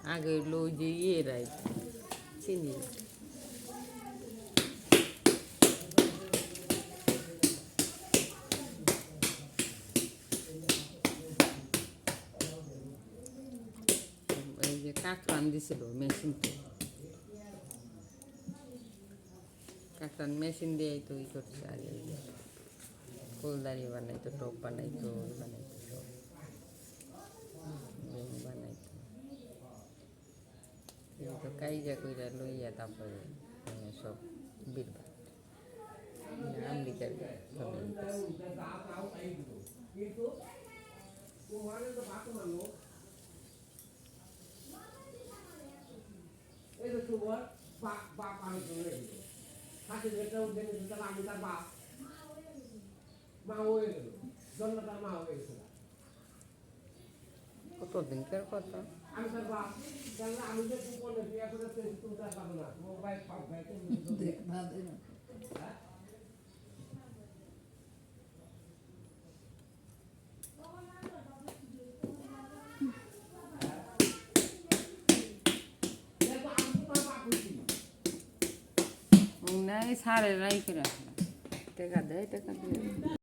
Aku lo jadi lah sini aja di mesin tuh mesin dia itu ikut saja Kul dari mana itu topan itu mana itu কাইজা কইরা লইয়া তারপরে সব বিরবাদ আমেরিকার বাপ বাপ আমি চলে গেল হাতে যেটা উঠে গেছে আমি বাপ মা হয়ে গেল জন্ম তার মা হয়ে কত দিনকার কথা নাই সারে রাইকে রাখলাম টাকা দেয় টাকা দেয়